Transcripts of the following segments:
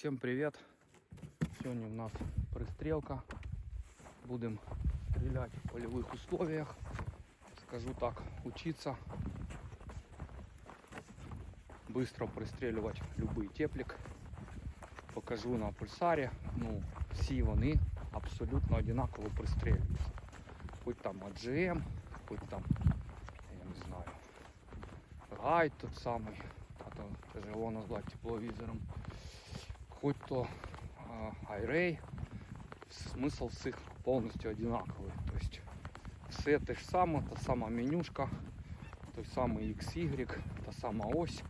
Всем привет! Сегодня у нас пристрелка. Будем стрелять в полевых условиях. Скажу так, учиться быстро пристрелювати любий теплик. Покажу на пульсарі. Ну, всі вони абсолютно одинаково пристрелюються. Хоч там AGM, хоч там, я не знаю, гайд тот самий, а то тяжело назвати тепловізором. Хоть то а, Айрей, смысл всіх повністю одинаковий. Тобто все те ж саме, та сама менюшка, той самий XY, та сама ось.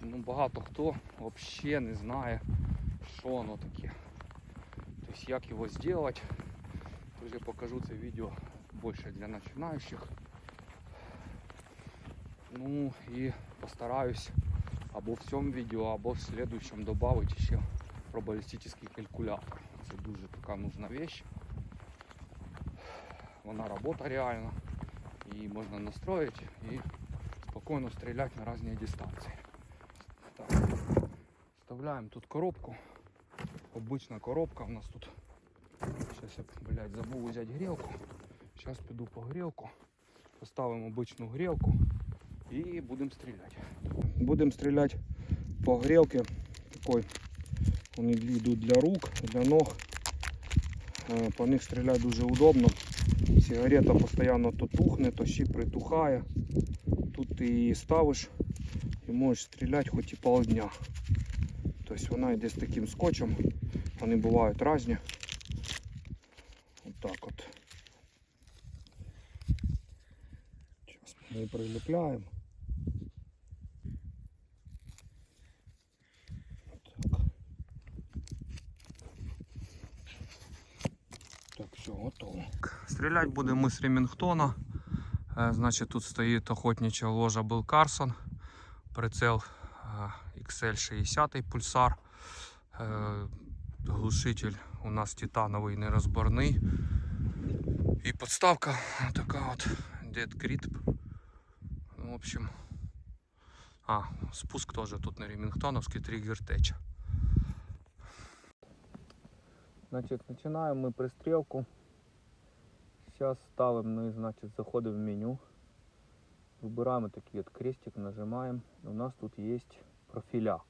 Ну, багато хто взагалі не знає, що воно таке. Тобто як його зробити. Тож я покажу це відео більше для починаючих. Ну і постараюсь або в цьому відео, або в следующем додати ще про Балістичний калькулятор. Це дуже така нужна вещь. Вона робота реальна. Її можна настроїти і спокійно стріляти на різні дистанції. Так. Вставляємо тут коробку. Обична коробка у нас тут. Зараз я, блядь, забув взяти грілку. Зараз піду по грілку. Поставимо обичну грілку і будемо стріляти. Будемо стріляти по грілці. Такой вони йдуть для рук, для ног. Е, По них стріляти дуже удобно. Сигарета постійно то тухне, то ще притухає. Тут ти її ставиш і можеш стріляти хоч і полдня. Тобто вона йде з таким скотчем. Вони бувають різні. Отак от. Зараз ми її приліпляємо. Так. Так, все, готово. Стріляти будемо з Ремінгтона. Е, Значить, тут стоїть охотнича ложа Bill Carson. Прицел е, XL60 пульсар. Е, Глушитель у нас титановий нерозборний. І подставка така от Dead Grip. Ну, в общем. А, спуск теж тут не ремінгтоновський триггер теча. Значить, починаємо ми пристрілку. Зараз ставимо, ну і значить заходимо в меню. Вибираємо такий от крестик, нажимаємо. У нас тут є профіля.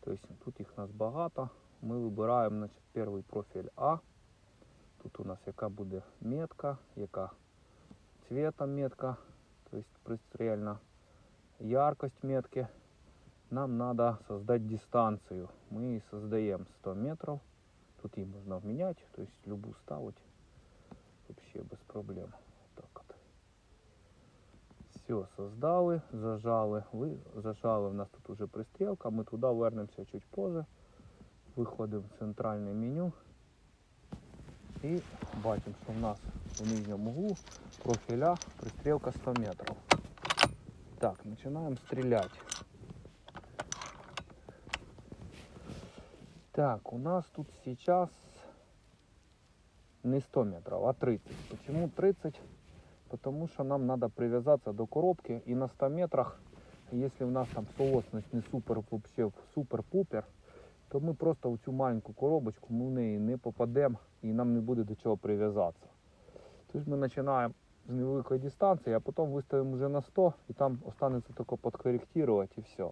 Тобто тут їх у нас багато. Ми вибираємо значить, перший профіль А. Тут у нас яка буде метка, яка цвета метка, тобто пристрельна, яркость метки. Нам надо создать дистанцию. Мы создаем 100 метров. Тут її можна вміняти, тобто любу ставити. Вообще без проблем. Так от. Все, создали, зажали. Зажали, у нас тут уже пристрілка. Ми туди вернемося чуть позже. Виходимо в центральне меню. І бачимо, що в нас в нижньому углу профіля пристрілка 100 метрів. Так, починаємо стріляти. Так, у нас тут сейчас не 100 метров, а 30. Почему 30? Потому что нам надо привязаться до коробки и на 100 метрах, если у нас там соосность не супер вообще супер-пупер, то ми просто в цю маленьку коробочку ми в неї не попадемо і нам не буде до чого прив'язатися. Тож ми починаємо з невеликої дистанції, а потім виставимо вже на 100 і там останеться тільки підкоректувати і все.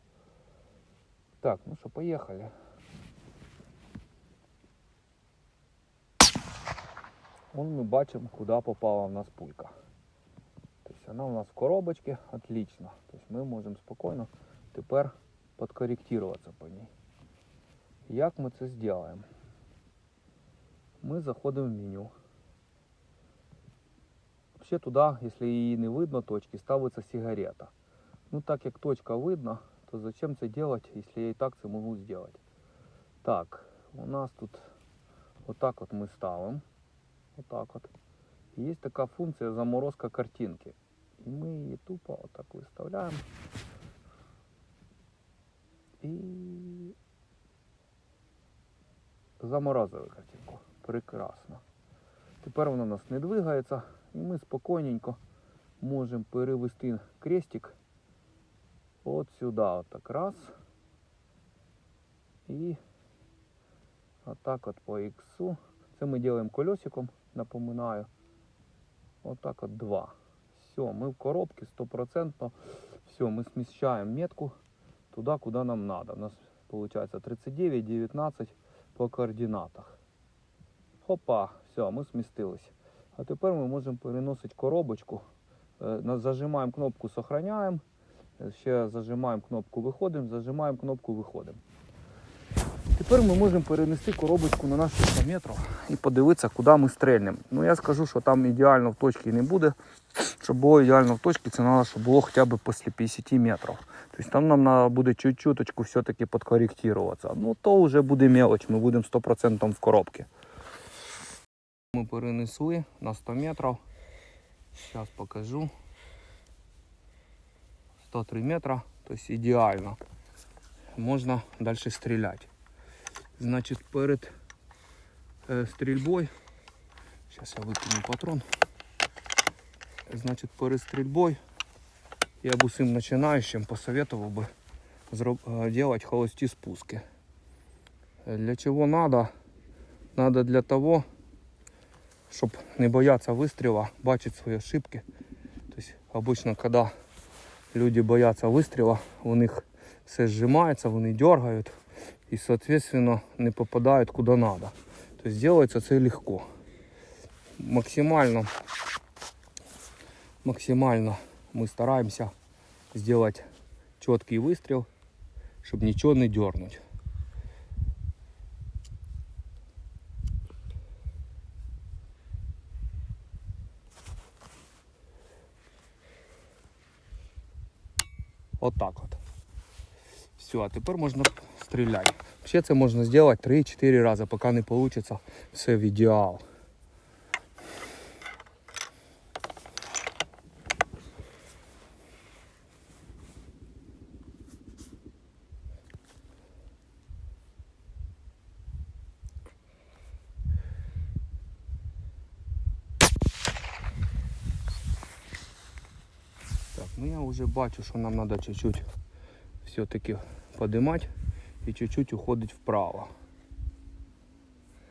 Так, ну що, поїхали. Вон ми бачимо, куди попала в нас пулька. Тобто вона у нас в коробочці, отлично. Тобто ми можемо спокійно тепер підкоректуватися по ній. Як ми це зробимо? Ми заходимо в меню. Взагалі туди, якщо її не видно точки, ставиться сигарета. Ну так як точка видно, то зачем це робити, якщо я і так це можу зробити. Так, у нас тут отак от ми ставимо. Отак от. Є така функція заморозка картинки. І ми її тупо отак виставляємо. І заморозили картинку. Прекрасно. Тепер вона у нас не двигається і ми спокійненько можемо перевести крестик от сюди. Отак раз. І Отак от по іксу. Це ми робимо колесиком, напоминаю. Отак от два. Все, ми в коробці стопроцентно. Все, ми сміщаємо метку туди, куди нам треба. У нас виходить 39, 19 по координатах. Хопа, все, ми смістилися. А тепер ми можемо переносити коробочку. Е, Зажимаємо кнопку Сохраняємо. Е, Ще зажимаємо кнопку Виходимо, зажимаємо кнопку Виходимо. Тепер ми можемо перенести коробочку на нашу 100 метрів і подивитися, куди ми стрельнемо. Ну я скажу, що там ідеально в точці не буде. Щоб було ідеально в точці, це треба, щоб було хоча б після 50 метрів. Тобто там нам треба буде чуть-чуточку все-таки підкоректуватися. Ну то вже буде мелоч, ми будемо 100% в коробці. Ми перенесли на 100 метрів. Зараз покажу. 103 метра, тобто ідеально. Можна далі стріляти. Значить, перед е, стрільбою. Зараз я викину патрон. Значить, перед стрільбою я б усім починаючим посоветував би е, делать холості спуски. Для чого надо? Надо для того, щоб не бояться вистріла, бачити свої ошибки. Тобто, обычно, коли люди бояться вистріла, у них все сжимається, вони дергають і, соответственно, не попадають куди надо. Тобто делается це легко. Максимально, максимально ми стараємося зробити чіткий вистріл, щоб нічого не дернуть. Отак от. Все, а тепер можна стріляти. Ще це можна зробити 3-4 рази, поки не вийде все в ідеал. Так, ну я вже бачу, що нам треба чуть-чуть все-таки подимати і чуть-чуть уходить вправо.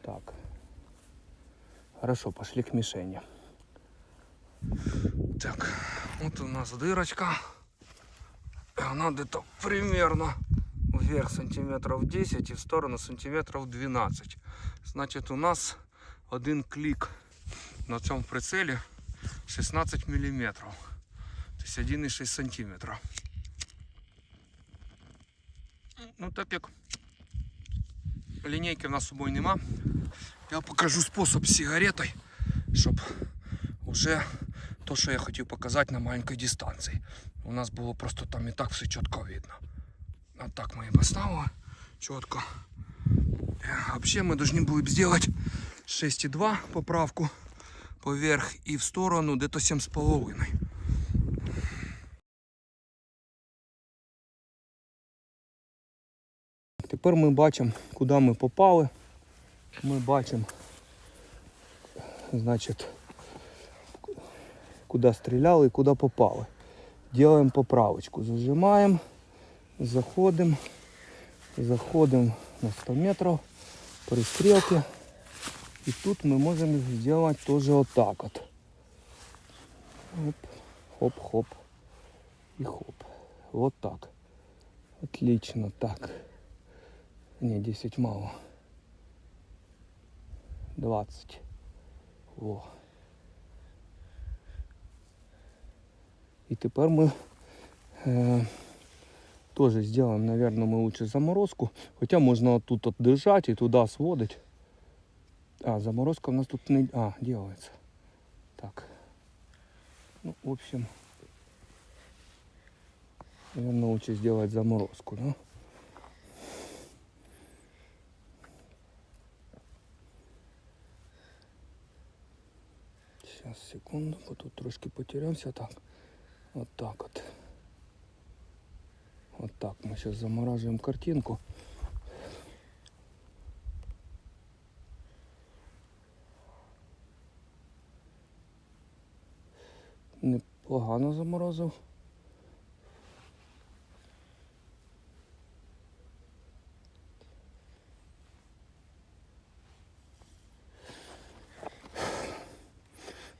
Так. Хорошо, пошли к мишени. Так, вот у нас дырочка. И Она где-то примерно вверх сантиметров 10 и в сторону сантиметров 12. Значит, у нас один клик на цьому прицелі 16 миллиметров. То есть 1,6 сантиметра. Ну так як лінійки в нас з собою нема, я покажу спосіб з сигаретою, щоб вже то, що я хотів показати на маленькій дистанції. У нас було просто там і так все чітко видно. А так ми і поставили чітко. А Взагалі ми повинні були б зробити 6,2 поправку поверх і в сторону десь 7,5. Тепер ми бачимо, куди ми попали. Ми бачимо, значить, куди стріляли і куди попали. Делаємо поправочку. Зажимаємо, заходимо, заходимо на 100 метрів, пристрілки. І тут ми можемо зробити теж отак от. Оп, хоп-хоп і хоп. Вот так. Отлично, так. Не, 10 мало. 20. Во. І тепер ми е, теж зробимо, наверное, ми лучше заморозку. Хоча можна тут от держати і туди сводить. А, заморозка у нас тут не... А, делается. Так. Ну, в общем, наверное, лучше сделать заморозку, да? Сейчас, секунду, бо тут трошки потерявся. Так. От так от. От так. ми сейчас заморажуємо картинку. Непогано заморозив.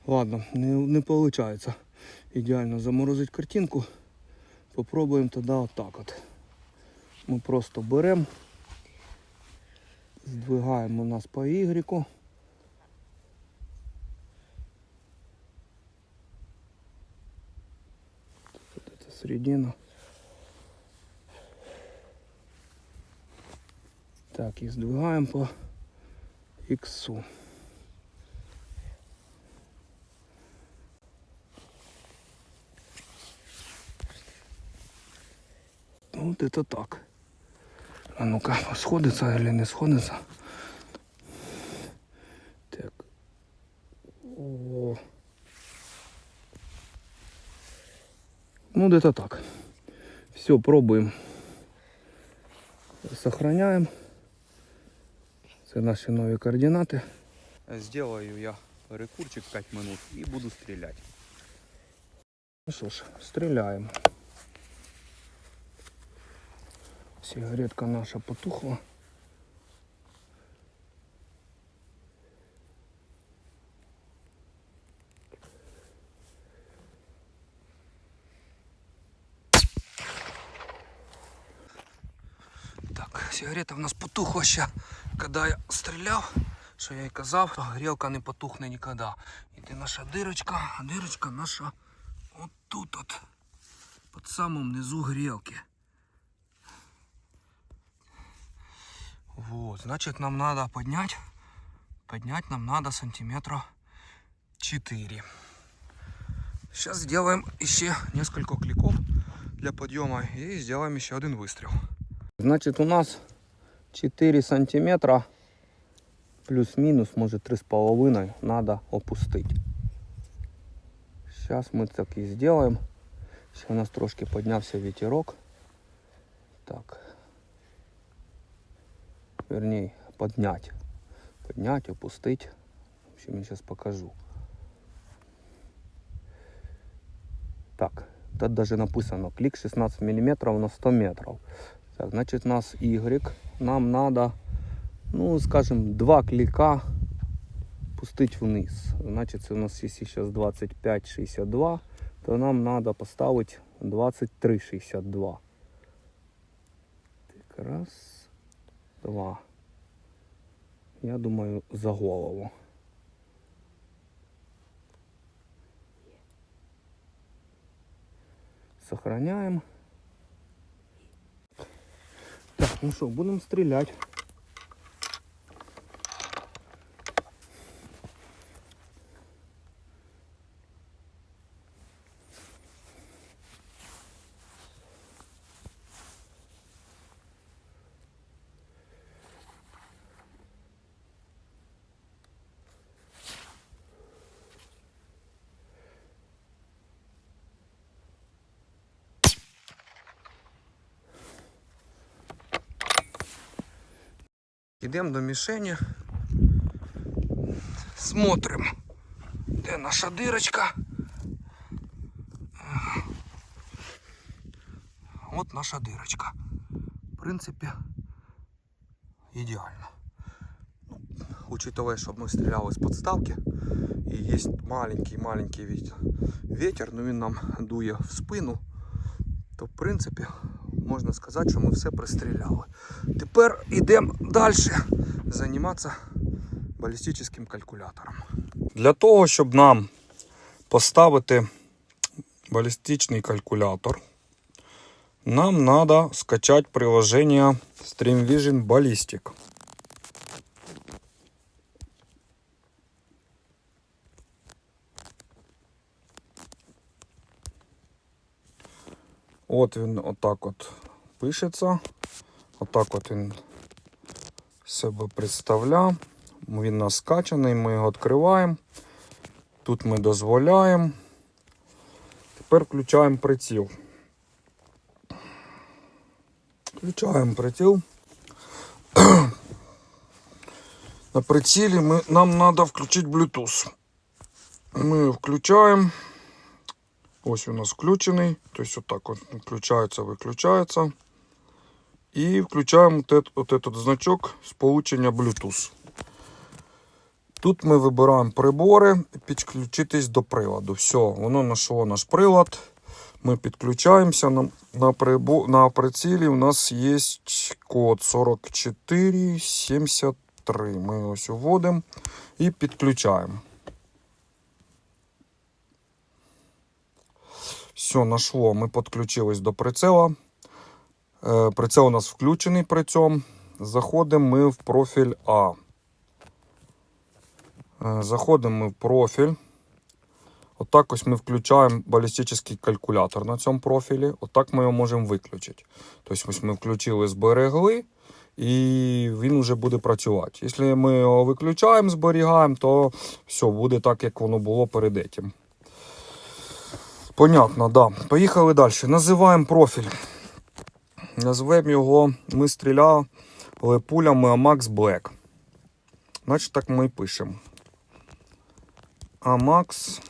Ладно, не, не виходить ідеально заморозити картинку. Попробуємо тоді отак от. Ми просто беремо, здвигаємо у нас по Y. Это середина. Так, і здвигаємо по іксу. Вот это так. А ну-ка, сходится или не сходится? Так. О. Ну, где-то так. Все, пробуем. Сохраняем. Це наші нові координати. Сделаю я перекурчик 5 минут і буду стріляти. Ну що ж, стріляємо. Сигаретка наша потухла. Так, сигарета в нас потухла ще, коли я стріляв, що я й казав, грілка не потухне ніколи. І де наша дирочка, а дирочка наша отут от, під самим низу грілки. Вот, значит нам надо поднять, поднять нам надо сантиметра 4. Сейчас сделаем еще несколько кликов для подъема и сделаем еще один выстрел. Значит у нас 4 сантиметра плюс-минус, может 3,5 надо опустить. Сейчас мы так и сделаем. Сейчас у нас трошки поднялся ветерок. Так. Вернее, поднять. Поднять, опустить. В общем, я сейчас покажу. Так, тут даже написано клик 16 миллиметров на 100 метров. Так, значит, у нас Y. Нам надо, ну, скажем, два клика пустить вниз. Значит, у нас если сейчас 25,62, то нам надо поставить 23,62. Так, раз, два. Я думаю, за голову. Сохраняємо. Так, ну що, будемо стрелять. Йдемо до мішені. Смотрим, де наша дирочка. От наша дирочка. В принципі, ідеально. Ну, Учитывая, що ми стріляли з подставки і є маленький-маленький вітер, ветер, ну він нам дує в спину, то в принципі можна сказати, що ми все пристріляли. Тепер йдемо далі займатися балістичним калькулятором. Для того, щоб нам поставити балістичний калькулятор, нам треба скачати приложення StreamVision Ballistic. От він отак от пишеться. Отак от він себе представляє. Він нас скачаний, ми його відкриваємо. Тут ми дозволяємо. Тепер включаємо приціл. Включаємо приціл. На прицілі ми, нам треба включити Bluetooth. Ми включаємо. Ось у нас включений. Тобто отак от включається, виключається. І включаємо от, от этот значок сполучення Bluetooth. Тут ми вибираємо прибори, підключитись до приладу. Все, воно знайшло наш прилад. Ми підключаємося на, на, прибо, на прицілі. У нас є код 4473. Ми ось вводимо і підключаємо. Все, нашло. Ми підключились до прицела. Е, Прицел у нас включений при цьому. Заходимо ми в профіль А. Е, Заходимо ми в профіль. Отак ось ми включаємо балістичний калькулятор на цьому профілі. Отак ми його можемо виключити. Тобто ось ми включили, зберегли, і він вже буде працювати. Якщо ми його виключаємо, зберігаємо, то все буде так, як воно було перед этим. Понятно, да. Поїхали далі. Називаємо профіль. Назвемо його Ми стріляли пулями Amax Black. Значить, так ми і пишемо. Amax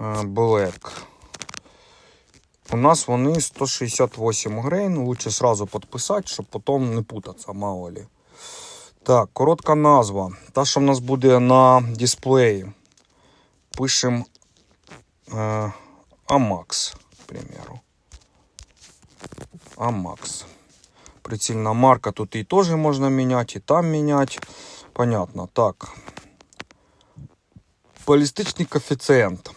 е, Black. У нас вони 168 грейн. Лучше сразу підписати, щоб потім не путатися, мало ли. Так, коротка назва. Та, що в нас буде на дисплеї. Пишемо е, Amax, к примеру. Amax. Прицільна марка тут і теж можна міняти, і там міняти. Понятно. Так. Балістичний коефіцієнт.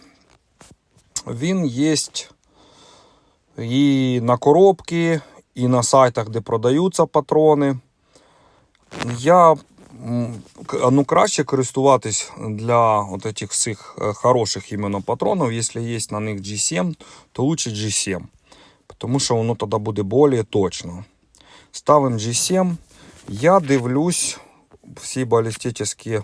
Він є і на коробці, і на сайтах, де продаються патрони. Я м, к- ну, краще користуватись для от этих всіх е, хороших іменно патронів. Якщо є на них G7, то лучше G7. Тому що воно тоді буде більш точно. Ставимо G7. Я дивлюсь всі балістичні е,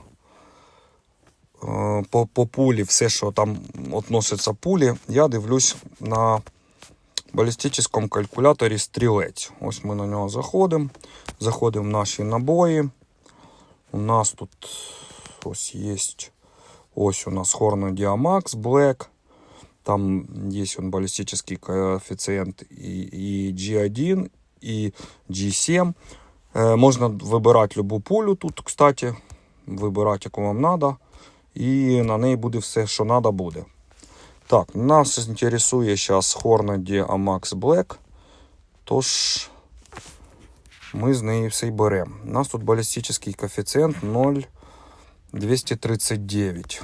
по, по пулі, все, що там относиться пулі, я дивлюсь на балістичному калькуляторі стрілець. Ось ми на нього заходимо. Заходимо в наші набої. У нас тут ось є. Ось у нас Hornet Diamax Black. Там є он балістичний коефіцієнт і, і G1, і G7. Е, можна вибирати любу пулю тут, кстати. Вибирати, яку вам треба. І на неї буде все, що треба буде. Так, нас інтересує зараз Hornet Diamax Black. Тож ми з неї все й беремо. У нас тут балістичний коефіцієнт 0,239.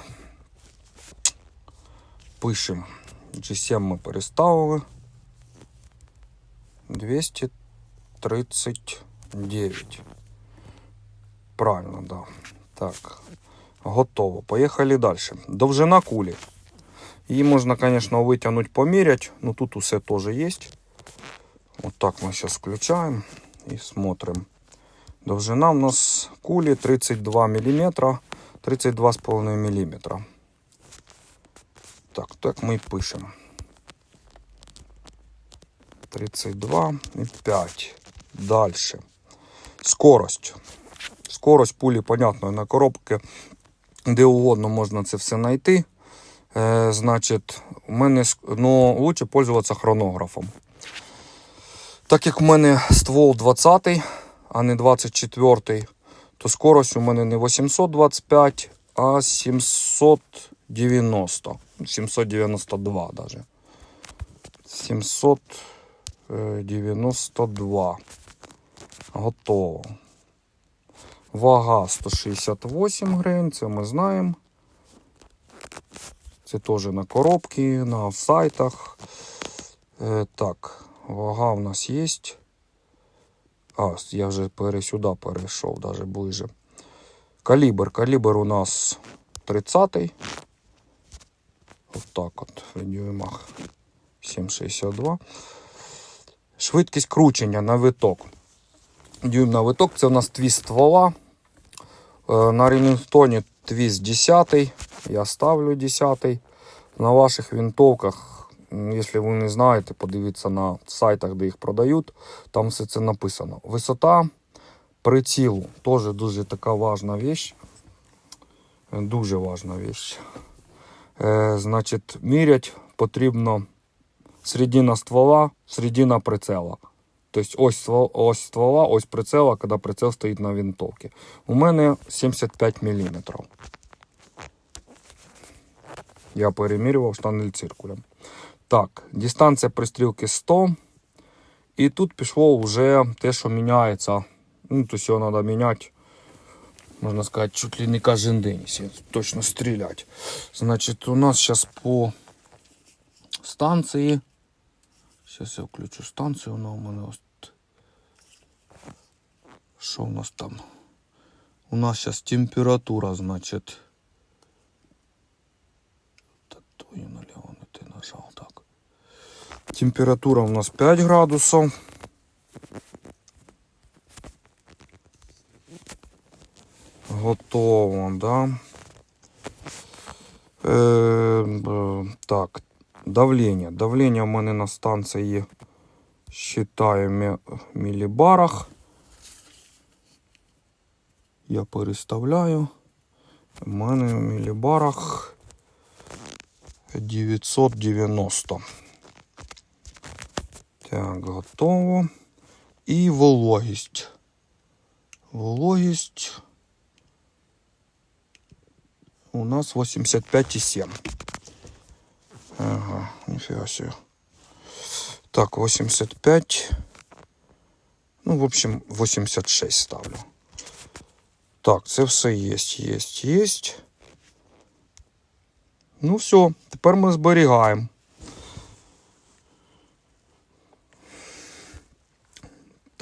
Пишемо. G7 ми переставили. 239. Правильно, да. Так. Готово. Поїхали далі. Довжина кулі. Її можна, звісно, витягнути, поміряти. Ну тут усе теж є. Вот так мы сейчас включаем и смотрим. Довжина у нас кулі 32 мм, 32,5 мм. Так, так ми і пишемо. 32 і 5. Далі. Скорость. Скорость пулі, понятно, на коробці де угодно можна це все знайти. Е, значить, у мене ну, лучше пользуватися хронографом. Так як в мене ствол 20, а не 24, то скорость у мене не 825, а 790. 792 даже. 792. Готово. Вага 168 гривень, це ми знаємо. Це теж на коробці, на сайтах. Е, так, вага в нас є. А, я вже сюди перейшов, навіть ближе. Калібр. Калібр у нас 30-й. Отак от в дюймах. 7,62. Швидкість кручення на виток. Дюйм на виток це у нас твіст ствола. Е, На Ремінгтоні твіст 10. Я ставлю 10. На ваших винтовках, якщо ви не знаєте, подивіться на сайтах, де їх продають. Там все це написано. Висота прицілу теж дуже така важна. Е, Дуже важна вещь. Е, значить, мірять потрібно середина ствола, середина прицела. Тобто ось, ось ствола, ось прицела, коли прицел стоїть на винтовці. У мене 75 мм. Я перемірював штанель циркулем. Так, дистанція пристрілки 100. І тут пішло вже те, що міняється. Ну, то його треба міняти, можна сказати, чуть ли не кожен день, якщо точно стріляти. Значить, у нас зараз по станції. Зараз я включу станцію, вона у мене ось. Що у нас там? У нас зараз температура, значить. Та твою наліво не ти нажав так. Температура у нас 5 градусов. Готово, да. Е, так, давлення. Давлення в мене на станції считаю мі- мілібарах. Я переставляю. У мене в мілібарах 990. Так, готово. І вологість. Вологість у нас 85,7. Ага, нифига себе. Так, 85. Ну, в общем, 86 ставлю. Так, це все є, є, є. Ну все, тепер ми зберігаємо.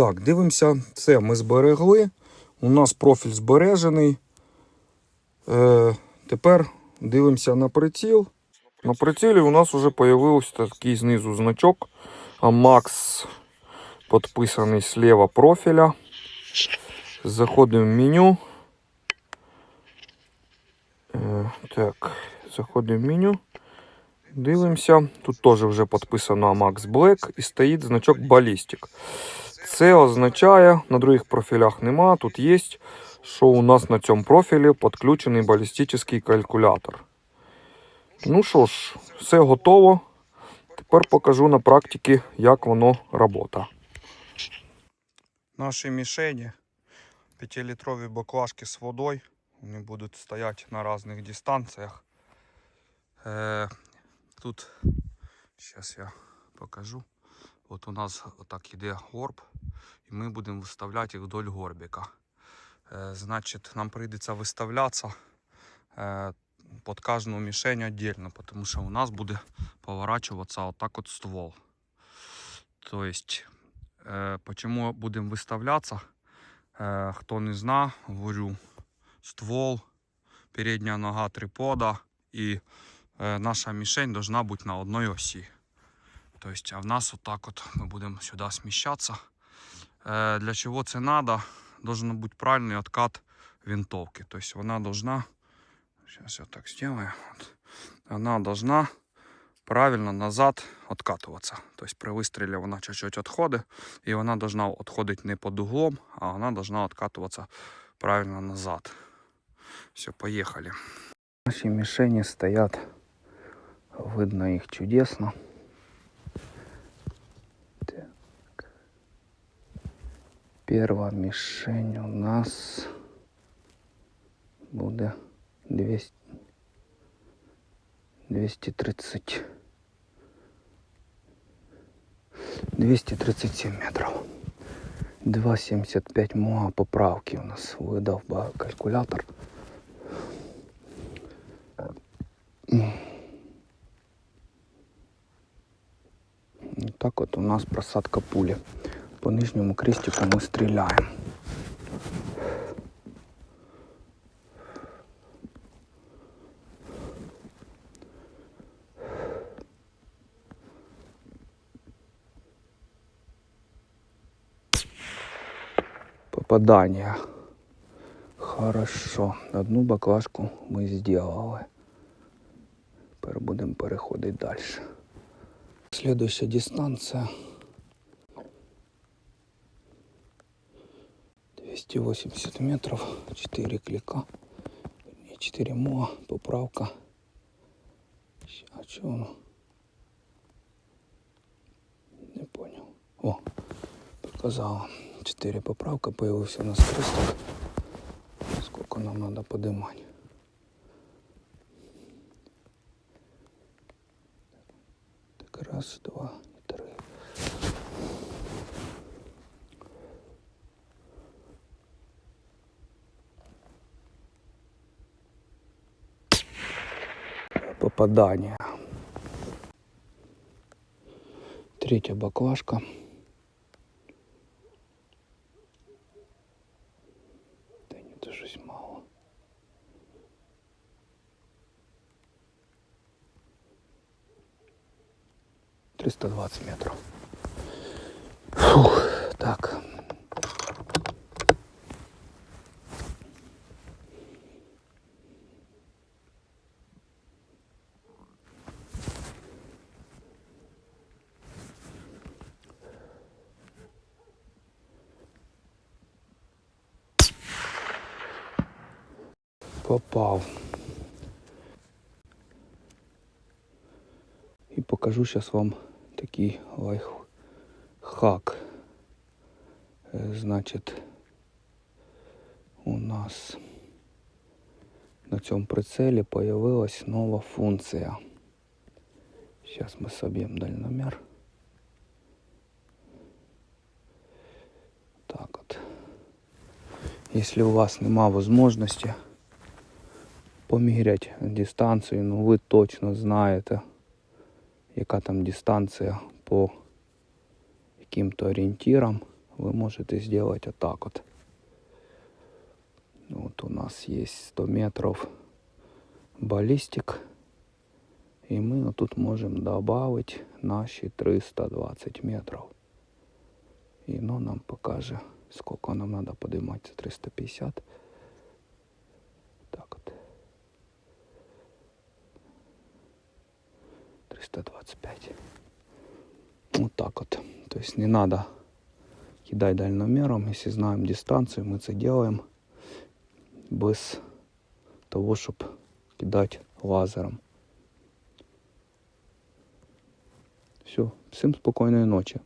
Так, дивимося. Все, ми зберегли. У нас профіль збережений. Е, тепер дивимося на приціл. На прицілі у нас вже з'явився такий знизу значок. Макс підписаний зліва профіля. Заходимо в меню. Е, так, заходимо в меню. Дивимося. Тут теж вже підписано Max Black і стоїть значок Ballistic. Це означає, на других профілях нема, тут є, що у нас на цьому профілі підключений балістичний калькулятор. Ну що ж, все готово. Тепер покажу на практиці, як воно працює. Наші мішені 5-літрові баклажки з водою. Вони будуть стояти на різних дистанціях. Е, тут, зараз я покажу. От у нас отак іде горб, і ми будемо виставляти їх вдоль горбика. Е, значить, нам прийдеться виставлятися е, під кожну мішень віддільно, тому що у нас буде поворачуватися отак от ствол. Тобто, е, почему будемо виставлятися? Хто не зна, говорю, ствол, передня нога трипода і наша мішень должна бути на одній осі. Тобто, а в нас отак от ми будемо сюди сміщатися. Е, для чого це треба? Должен бути правильний откат винтовки. Тобто вона должна, сейчас я так сделаю, она должна правильно назад откатываться. Тобто при вистрілі вона чуть-чуть відходить, і вона должна відходити не під углом, а вона должна откатываться правильно назад. Все, поехали. Наші мішені стоять, видно їх чудесно. Перша мішень у нас буде 200, 230 237 метрів. 2,75 мога поправки у нас видав ба- калькулятор. І Так от у нас просадка пулі. По нижньому крестику ми стріляємо. Попадание. Хорошо. Одну баклажку ми зробили. Тепер будемо переходити далі. Следующая дистанция. 280 метров, 4 клика, не 4 моа, поправка. А что оно? Не понял. О, сказала. 4 поправка, появился у нас крестик. Сколько нам надо поднимать? Так, раз, два, три. Попадание. Третья баклажка. Да ні, це щось мало. Триста двадцять метрів. Фух, так Попав. І покажу зараз вам такий лайфхак. Е, Значить, у нас на цьому прицелі появилась нова функція. Зараз ми соб'ємо дальномір. Так от. Если у вас нема возможности поміряти дистанцію, ну ви точно знаєте, яка там дистанція по яким-то орієнтирам, ви можете зробити отак от. Вот у нас есть 100 метров баллистик. И мы вот тут можем добавить наши 320 метров. И оно нам покаже, сколько нам надо поднимать. Це 350. 325. Вот так вот. То есть не надо кидать дальномером. Если знаем дистанцию, мы это делаем без того, чтобы кидать лазером. Все, всем спокойной ночи.